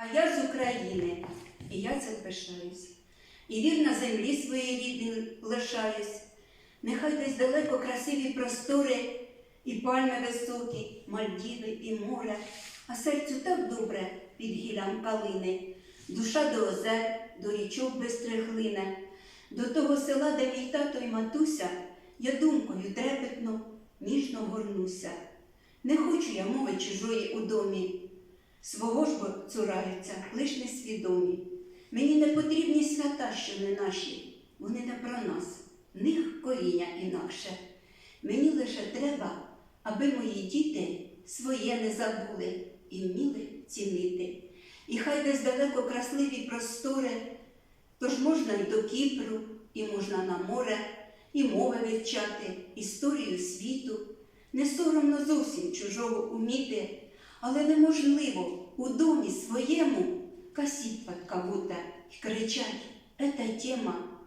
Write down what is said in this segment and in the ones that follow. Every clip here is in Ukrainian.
А я з України, і я цим пишаюсь. І вірна землі своєї рідній лишаюсь. Нехай десь далеко красиві простори, і пальми високі, Мальдіви і море, а серцю так добре під гіллям калини, душа до озер, до річок бистрих до того села, де мій тато і матуся, я думкою трепетно, ніжно горнуся. Не хочу я мови чужої у домі, свого ж бо цураються, лиш несвідомі. Мені не потрібні свята, що не наші, вони не про нас, в них коріння інакше. Мені лише треба, аби мої діти своє не забули і вміли цінити. І хай десь далеко красливі простори, тож можна й до Кіпру, і можна на море, і мови вивчати, історію світу. Не соромно зовсім чужого уміти, але неможливо у домі своєму касіть подкавута й кричать «Ета тема!»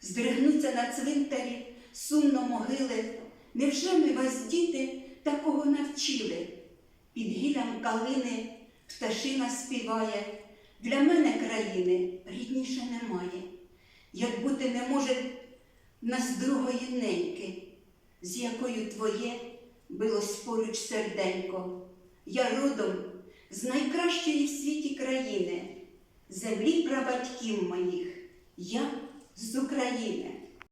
Здригнуться на цвинтарі сумно могили. Невже ми вас, діти, такого навчили? Під гіллям калини пташина співає. Для мене країни рідніше немає. Як бути не може нас другої неньки, з якою твоє билось поруч серденько. Я родом з найкращої в світі країни, землі прабатьків моїх, я з України.